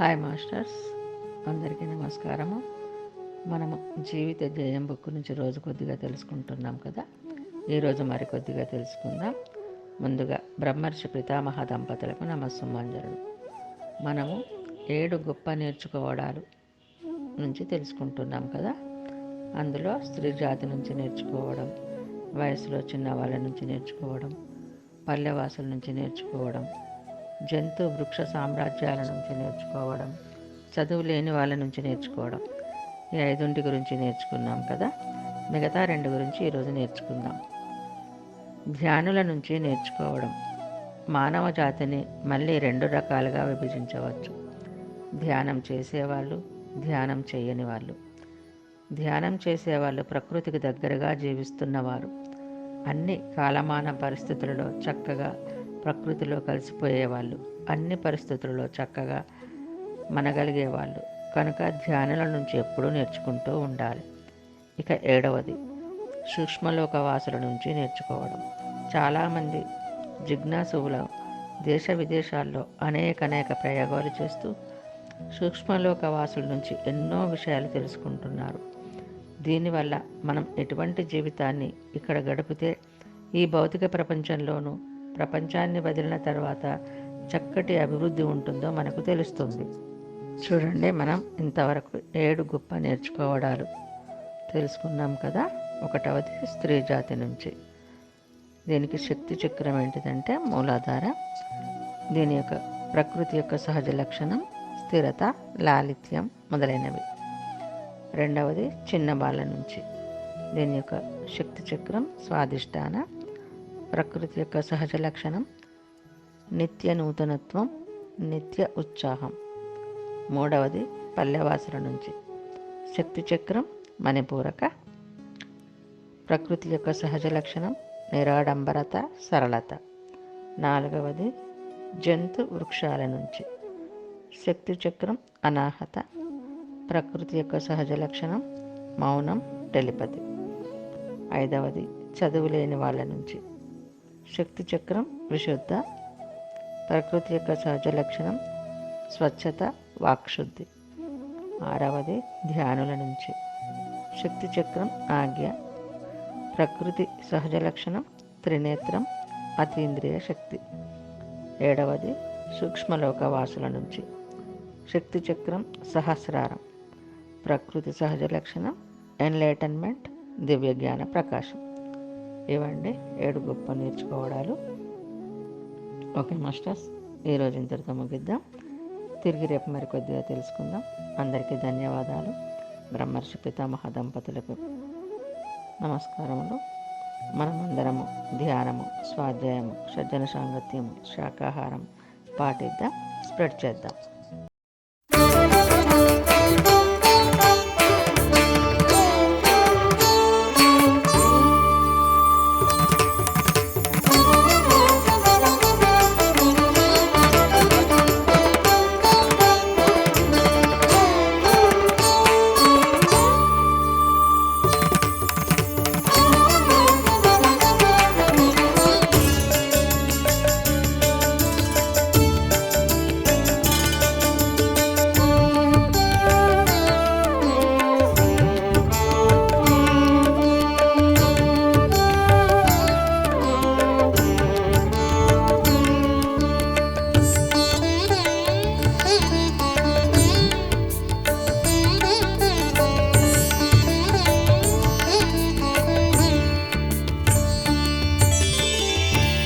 Hi masters అందరికీ నమస్కారము. మనము జీవిత జయం బుక్ నుంచి రోజు కొద్దిగా తెలుసుకుంటున్నాం కదా? ఈరోజు మరి కొద్దిగా తెలుసుకుందాం. ముందుగా బ్రహ్మర్షి పితామహ దంపతులకు నమస్సుమంజరుడు మనము ఏడు గొప్ప నేర్చుకోవడాలు నుంచి తెలుసుకుంటున్నాం కదా? అందులో స్త్రీ జాతి నుంచి నేర్చుకోవడం వయసులో చిన్న వాళ్ళ నుంచి నేర్చుకోవడం పల్లెవాసుల నుంచి నేర్చుకోవడం జంతు వృక్ష సామ్రాజ్యాల నుంచి నేర్చుకోవడం చదువు లేని వాళ్ళ నుంచి నేర్చుకోవడం ఈ ఐదుంటి గురించి నేర్చుకున్నాం కదా? మిగతా రెండు గురించి ఈరోజు నేర్చుకుందాం. ధ్యానుల నుంచి నేర్చుకోవడం. మానవ జాతిని మళ్ళీ రెండు రకాలుగా విభజించవచ్చు. ధ్యానం చేసేవాళ్ళు ధ్యానం చేయని వాళ్ళు. ధ్యానం చేసేవాళ్ళు ప్రకృతికి దగ్గరగా జీవిస్తున్నవారు. అన్ని కాలమాన పరిస్థితులలో చక్కగా ప్రకృతిలో కలిసిపోయేవాళ్ళు అన్ని పరిస్థితులలో చక్కగా మనగలిగేవాళ్ళు. కనుక ధ్యానుల నుంచి ఎప్పుడూ నేర్చుకుంటూ ఉండాలి. ఇక ఏడవది సూక్ష్మలోక వాసుల నుంచి నేర్చుకోవడం. చాలామంది జిజ్ఞాసువులు దేశ విదేశాల్లో అనేక అనేక ప్రయోగాలు చేస్తూ సూక్ష్మలోక వాసుల నుంచి ఎన్నో విషయాలు తెలుసుకుంటున్నారు. దీనివల్ల మనం ఎటువంటి జీవితాన్ని ఇక్కడ గడిపితే ఈ భౌతిక ప్రపంచంలోనూ ప్రపంచాన్ని వదిలిన తర్వాత చక్కటి అభివృద్ధి ఉంటుందో మనకు తెలుస్తుంది. చూడండి మనం ఇంతవరకు ఏడు గొప్ప నేర్చుకోవడాలు తెలుసుకున్నాం కదా? ఒకటవది స్త్రీ జాతి నుంచి. దీనికి శక్తి చక్రం ఏంటిదంటే మూలాధార. దీని యొక్క ప్రకృతి యొక్క సహజ లక్షణం స్థిరత లాలిత్యం మొదలైనవి. రెండవది చిన్న బాల నుంచి. దీని యొక్క శక్తి చక్రం స్వాదిష్టాన ప్రకృతి యొక్క సహజ లక్షణం నిత్య నూతనత్వం నిత్య ఉత్సాహం. మూడవది పల్లెవాసుల నుంచి. శక్తి చక్రం మణిపూరక. ప్రకృతి యొక్క సహజ లక్షణం నిరాడంబరత సరళత. నాలుగవది జంతు వృక్షాల నుంచి. శక్తి చక్రం అనాహత. ప్రకృతి యొక్క సహజ లక్షణం మౌనం టెలిపతి. ఐదవది చదువు లేని వాళ్ళ నుంచి. శక్తి చక్రం విశుద్ధ ప్రకృతి యొక్క సహజ లక్షణం స్వచ్ఛత వాక్శుద్ధి. ఆరవది ధ్యానుల నుంచి. శక్తి చక్రం ఆజ్ఞ. ప్రకృతి సహజ లక్షణం త్రినేత్రం అతీంద్రియ శక్తి. ఏడవది సూక్ష్మలోక వాసుల నుంచి. శక్తి చక్రం సహస్రారం. ప్రకృతి సహజ లక్షణం ఎన్లైటన్మెంట్ దివ్య జ్ఞాన ప్రకాశం. ఇవ్వండి. ఏడు గొప్ప నేర్చుకోవడాలు ఓకే మాస్టర్స్ ఈరోజు ఇంతటితో ముగిద్దాం. తిరిగి రేపు మరి కొద్దిగా తెలుసుకుందాం. అందరికీ ధన్యవాదాలు. బ్రహ్మర్షి పితామహ దంపతులకు నమస్కారములు. మనమందరము ధ్యానము స్వాధ్యాయము సజ్జన సాంగత్యము శాకాహారం పాటిద్దాం స్ప్రెడ్ చేద్దాం.